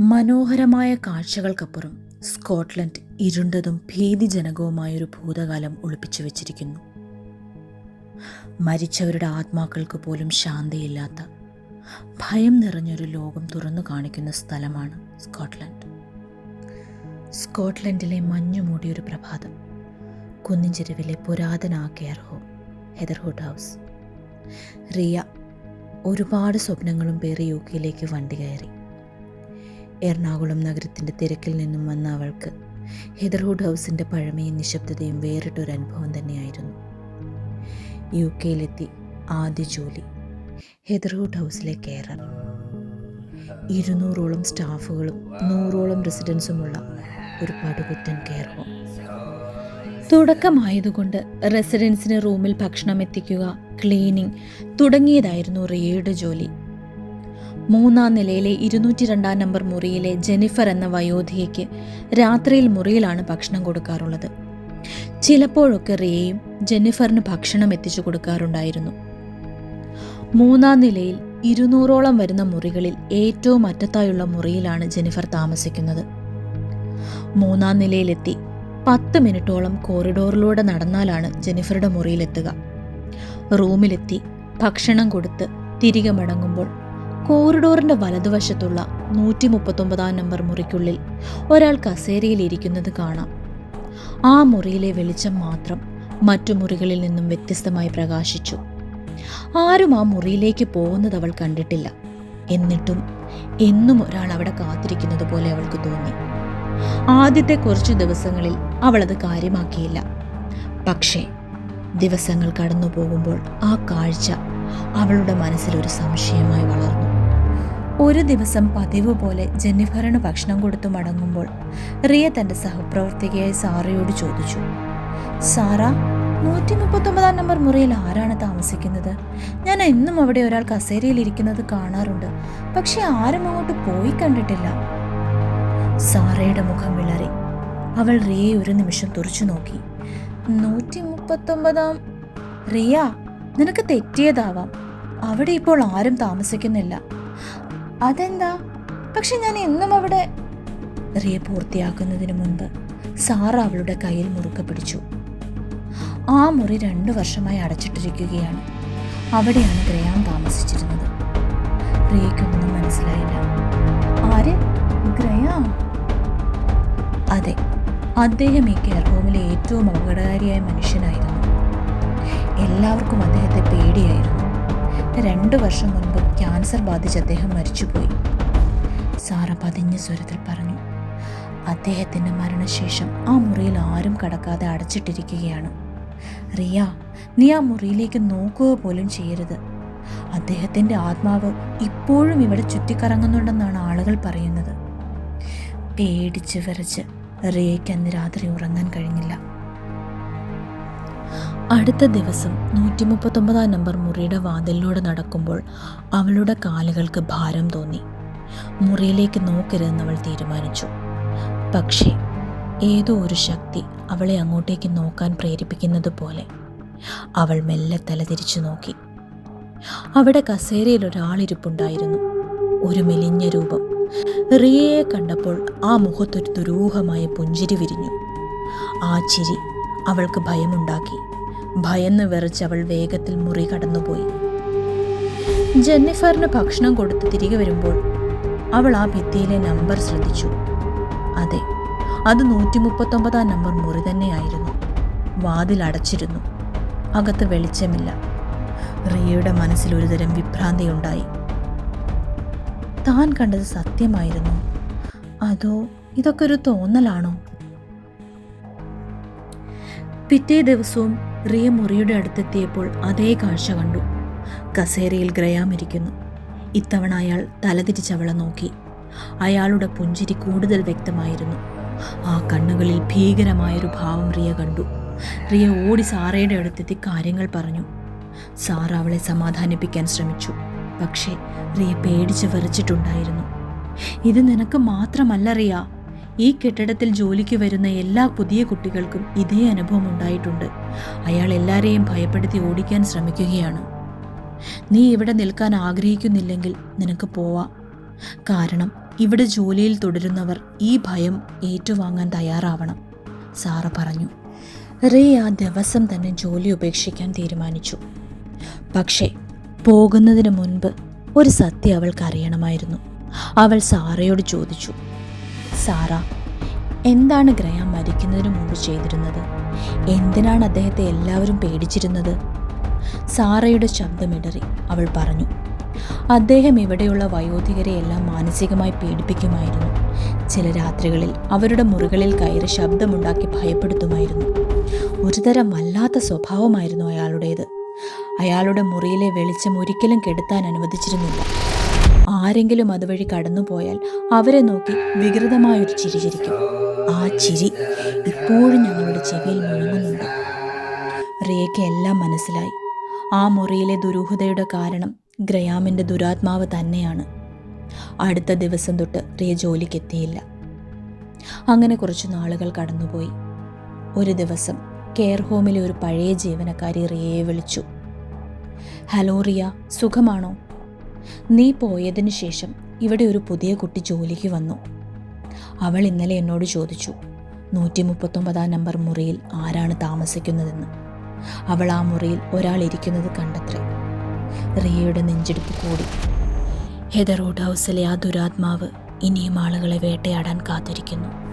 മനോഹരമായ കാഴ്ചകൾക്കപ്പുറം സ്കോട്ട്ലൻഡ് ഇരുണ്ടതും ഭീതിജനകവുമായൊരു ഭൂതകാലം ഒളിപ്പിച്ചു വച്ചിരിക്കുന്നു. മരിച്ചവരുടെ ആത്മാക്കൾക്ക് പോലും ശാന്തിയില്ലാത്ത ഭയം നിറഞ്ഞൊരു ലോകം തുറന്നു കാണിക്കുന്ന സ്ഥലമാണ് സ്കോട്ട്ലൻഡ്. സ്കോട്ട്ലൻഡിലെ മഞ്ഞു മൂടിയൊരു പ്രഭാതം കുന്നിഞ്ചെരുവിലെ പുരാതന care home Heatherhood house. Riya ഒരുപാട് സ്വപ്നങ്ങളും പേറി യു കെയിലേക്ക് വണ്ടി കയറി. എറണാകുളം നഗരത്തിന്റെ തിരക്കിൽ നിന്നും വന്ന അവൾക്ക് ഹെദർഹുഡ് ഹൗസിന്റെ പഴമയും നിശബ്ദതയും വേറിട്ടൊരു അനുഭവം തന്നെയായിരുന്നു. യു കെയിലെത്തി ആദ്യ ജോലി ഹെദർഹുഡ് ഹൗസിലെ കെയറർ. ഇരുന്നൂറോളം സ്റ്റാഫുകളും നൂറോളം റെസിഡൻസുമുള്ള ഒരു പടുകുറ്റൻ കെയർ ഹോം. തുടക്കമായതുകൊണ്ട് റെസിഡൻസിന് റൂമിൽ ഭക്ഷണം എത്തിക്കുക ക്ലീനിങ് തുടങ്ങിയതായിരുന്നു റിയയുടെ ജോലി. മൂന്നാം നിലയിലെ ഇരുന്നൂറ്റി രണ്ടാം നമ്പർ മുറിയിലെ ജെനിഫർ എന്ന വയോധികയ്ക്ക് രാത്രിയിൽ മുറിയിലാണ് ഭക്ഷണം കൊടുക്കാറുള്ളത്. ചിലപ്പോഴൊക്കെ റിയയും ജെന്നിഫറിന് ഭക്ഷണം എത്തിച്ചു കൊടുക്കാറുണ്ടായിരുന്നു. മൂന്നാം നിലയിൽ ഇരുന്നൂറോളം വരുന്ന മുറികളിൽ ഏറ്റവും അറ്റത്തായുള്ള മുറിയിലാണ് ജെനിഫർ താമസിക്കുന്നത്. മൂന്നാം നിലയിലെത്തി പത്ത് മിനിറ്റോളം കോറിഡോറിലൂടെ നടന്നാലാണ് ജെനിഫറുടെ മുറിയിലെത്തുക. റൂമിലെത്തി ഭക്ഷണം കൊടുത്ത് തിരികെ മടങ്ങുമ്പോൾ കോറിഡോറിന്റെ വലതുവശത്തുള്ള നൂറ്റി മുപ്പത്തൊമ്പതാം നമ്പർ മുറിക്കുള്ളിൽ ഒരാൾ കസേരയിൽ ഇരിക്കുന്നത് കാണാം. ആ മുറിയിലെ വെളിച്ചം മാത്രം മറ്റു മുറികളിൽ നിന്നും വ്യത്യസ്തമായി പ്രകാശിച്ചു. ആരും ആ മുറിയിലേക്ക് പോകുന്നത് അവൾ കണ്ടിട്ടില്ല. എന്നിട്ടും എന്നും ഒരാൾ അവിടെ കാത്തിരിക്കുന്നത് പോലെ അവൾക്ക് തോന്നി. ആദ്യത്തെ കുറച്ചു ദിവസങ്ങളിൽ അവൾ അത് കാര്യമാക്കിയില്ല. പക്ഷേ ദിവസങ്ങൾ കടന്നു പോകുമ്പോൾ ആ കാഴ്ച അവളുടെ മനസ്സിലൊരു സംശയമായി വളർന്നു. ഒരു ദിവസം പതിവ് പോലെ ജെന്നിഫറിന് ഭക്ഷണം കൊടുത്തു മടങ്ങുമ്പോൾ റിയ തന്റെ സഹപ്രവർത്തകയായ സാറയോട് ചോദിച്ചു സാറ നൂറ്റി മുപ്പത്തൊമ്പതാം നമ്പർ മുറിയിൽ ആരാണ് താമസിക്കുന്നത്? ഞാൻ എന്നും അവിടെ ഒരാൾ കസേരയിൽ ഇരിക്കുന്നത് കാണാറുണ്ട് പക്ഷെ ആരും അങ്ങോട്ട് പോയി കണ്ടിട്ടില്ല. സാറയുടെ മുഖം വിളറി. അവൾ റിയെ ഒരു നിമിഷം തുറച്ചു നോക്കി. നൂറ്റി മുപ്പത്തൊമ്പതാം റിയ നിനക്ക് തെറ്റിയതാവാം. അവിടെ ഇപ്പോൾ ആരും താമസിക്കുന്നില്ല. അതെന്താ? പക്ഷെ ഞാൻ എന്നും അവിടെ റിയ പൂർത്തിയാക്കുന്നതിന് മുൻപ് സാറ അവളുടെ കയ്യിൽ മുറുക്കെ പിടിച്ചു. ആ മുറി രണ്ടു വർഷമായി അടച്ചിട്ടിരിക്കുകയാണ്. അവിടെയാണ് ഗ്രയാം താമസിച്ചിരുന്നത്. റിയയ്ക്കൊന്നും മനസ്സിലായില്ല. ആര്? ഗ്രയാം? അതെ അദ്ദേഹം ഈ കെയർ ഹോമിലെ ഏറ്റവും അപകടകാരിയായ മനുഷ്യനായിരുന്നു. എല്ലാവർക്കും അദ്ദേഹത്തെ പേടിയായിരുന്നു. രണ്ടു വർഷം മുൻപ് ക്യാൻസർ ബാധിച്ച് അദ്ദേഹം മരിച്ചുപോയി. സാറ പതിഞ്ഞ സ്വരത്തിൽ പറഞ്ഞു അദ്ദേഹത്തിന്റെ മരണശേഷം ആ മുറിയിൽ ആരും കടക്കാതെ അടച്ചിട്ടിരിക്കുകയാണ്. റിയ നീ ആ മുറിയിലേക്ക് നോക്കുക പോലും ചെയ്യരുത്. അദ്ദേഹത്തിന്റെ ആത്മാവ് ഇപ്പോഴും ഇവിടെ ചുറ്റിക്കറങ്ങുന്നുണ്ടെന്നാണ് ആളുകൾ പറയുന്നത്. പേടിച്ച് വിറച്ച് റിയയ്ക്ക് അന്ന് രാത്രി ഉറങ്ങാൻ കഴിഞ്ഞില്ല. അടുത്ത ദിവസം നൂറ്റി മുപ്പത്തൊമ്പതാം നമ്പർ മുറിയുടെ വാതിലിലൂടെ നടക്കുമ്പോൾ അവളുടെ കാലുകൾക്ക് ഭാരം തോന്നി. മുറിയിലേക്ക് നോക്കരുതെന്ന് അവൾ തീരുമാനിച്ചു. പക്ഷേ ഏതോ ഒരു ശക്തി അവളെ അങ്ങോട്ടേക്ക് നോക്കാൻ പ്രേരിപ്പിക്കുന്നത് പോലെ അവൾ മെല്ലെ തലതിരിച്ചു നോക്കി. അവിടെ കസേരയിൽ ഒരാളിരിപ്പുണ്ടായിരുന്നു. ഒരു മെലിഞ്ഞ രൂപം. റിയയെ കണ്ടപ്പോൾ ആ മുഖത്തൊരു ദുരൂഹമായ പുഞ്ചിരി വിരിഞ്ഞു. ആ ചിരി അവൾക്ക് ഭയമുണ്ടാക്കി. ഭയന്ന് വിറച്ച് അവൾ വേഗത്തിൽ മുറി കടന്നുപോയി. ജെന്നിഫറിന് ഭക്ഷണം കൊടുത്ത് തിരികെ വരുമ്പോൾ അവൾ ആ ഭിത്തിയിലെ നമ്പർ ശ്രദ്ധിച്ചു. അതെ അത് നൂറ്റി മുപ്പത്തൊമ്പതാം നമ്പർ മുറി തന്നെയായിരുന്നു. വാതിൽ അടച്ചിരുന്നു. അകത്ത് വെളിച്ചമില്ല. റിയയുടെ മനസ്സിൽ ഒരുതരം വിഭ്രാന്തിയുണ്ടായി താൻ കണ്ടത് സത്യമായിരുന്നു. അതോ ഇതൊക്കെ ഒരു തോന്നലാണോ? പിറ്റേ ദിവസവും റിയ മുറിയുടെ അടുത്തെത്തിയപ്പോൾ അതേ കാഴ്ച കണ്ടു. കസേരയിൽ ഗ്രയാം ഇരിക്കുന്നു. ഇത്തവണ അയാൾ തലതിരിച്ചവളെ നോക്കി. അയാളുടെ പുഞ്ചിരി കൂടുതൽ വ്യക്തമായിരുന്നു. ആ കണ്ണുകളിൽ ഭീകരമായൊരു ഭാവം റിയ കണ്ടു. റിയ ഓടി സാറയുടെ അടുത്തെത്തി കാര്യങ്ങൾ പറഞ്ഞു. സാറ അവളെ സമാധാനിപ്പിക്കാൻ ശ്രമിച്ചു. പക്ഷേ റിയ പേടിച്ച് വെറിച്ചിട്ടുണ്ടായിരുന്നു. ഇത് നിനക്ക് മാത്രമല്ല റിയ. ഈ കെട്ടിടത്തിൽ ജോലിക്ക് വരുന്ന എല്ലാ പുതിയ കുട്ടികൾക്കും ഇതേ അനുഭവം ഉണ്ടായിട്ടുണ്ട്. അയാൾ എല്ലാരെയും ഭയപ്പെടുത്തി ഓടിക്കാൻ ശ്രമിക്കുകയാണ്. നീ ഇവിടെ നിൽക്കാൻ ആഗ്രഹിക്കുന്നില്ലെങ്കിൽ നിനക്ക് പോവാം. കാരണം ഇവിടെ ജോലിയിൽ തുടരുന്നവർ ഈ ഭയം ഏറ്റുവാങ്ങാൻ തയ്യാറാവണം സാറ പറഞ്ഞു. റേ ആ ദിവസം തന്നെ ജോലി ഉപേക്ഷിക്കാൻ തീരുമാനിച്ചു. പക്ഷേ പോകുന്നതിന് മുൻപ് ഒരു സത്യം അവൾക്കറിയണമായിരുന്നു. അവൾ സാറയോട് ചോദിച്ചു സാറ എന്താണ് ഗ്രയാം മരിക്കുന്നതിന് മുമ്പ് ചെയ്തിരുന്നത്? എന്തിനാണ് അദ്ദേഹത്തെ എല്ലാവരും പേടിച്ചിരുന്നത്? സാറയുടെ ശബ്ദമിടറി അവൾ പറഞ്ഞു. അദ്ദേഹം ഇവിടെയുള്ള വയോധികരെ എല്ലാം മാനസികമായി പേടിപ്പിക്കുമായിരുന്നു. ചില രാത്രികളിൽ അവരുടെ മുറികളിൽ കയറി ശബ്ദമുണ്ടാക്കി ഭയപ്പെടുത്തുമായിരുന്നു. ഒരുതരം വല്ലാത്ത സ്വഭാവമായിരുന്നു അയാളുടേത്. അയാളുടെ മുറിയിലെ വെളിച്ചം ഒരിക്കലും കെടുത്താൻ അനുവദിച്ചിരുന്നില്ല. ആരെങ്കിലും അതുവഴി കടന്നുപോയാൽ അവരെ നോക്കി വികൃതമായൊരു ചിരി ചിരിക്കും. ആ ചിരി ഇപ്പോഴും ഞങ്ങളുടെ ചെവിയിൽ മുഴങ്ങുന്നുണ്ട്. റിയയ്ക്ക് എല്ലാം മനസ്സിലായി. ആ മുറിയിലെ ദുരൂഹതയുടെ കാരണം ഗ്രയാമിന്റെ ദുരാത്മാവ് തന്നെയാണ്. അടുത്ത ദിവസം തൊട്ട് റിയ ജോലിക്കെത്തിയില്ല. അങ്ങനെ കുറച്ച് നാളുകൾ കടന്നുപോയി. ഒരു ദിവസം കെയർ ഹോമിലെ ഒരു പഴയ ജീവനക്കാരി റിയയെ വിളിച്ചു. ഹലോ റിയ സുഖമാണോ? നീ പോയതിനു ശേഷം ഇവിടെ ഒരു പുതിയ കുട്ടി ജോലിക്ക് വന്നു. അവൾ ഇന്നലെ എന്നോട് ചോദിച്ചു നൂറ്റി മുപ്പത്തൊമ്പതാം നമ്പർ മുറിയിൽ ആരാണ് താമസിക്കുന്നതെന്ന്? അവൾ ആ മുറിയിൽ ഒരാൾ ഇരിക്കുന്നത് കണ്ടത്രേ. റിയയുടെ നെഞ്ചെടുപ്പ് കൂടി. ഹെദർവുഡ് ഹൗസിലെ ആ ദുരാത്മാവ് ഇനിയും ആളുകളെ വേട്ടയാടാൻ കാത്തിരിക്കുന്നു.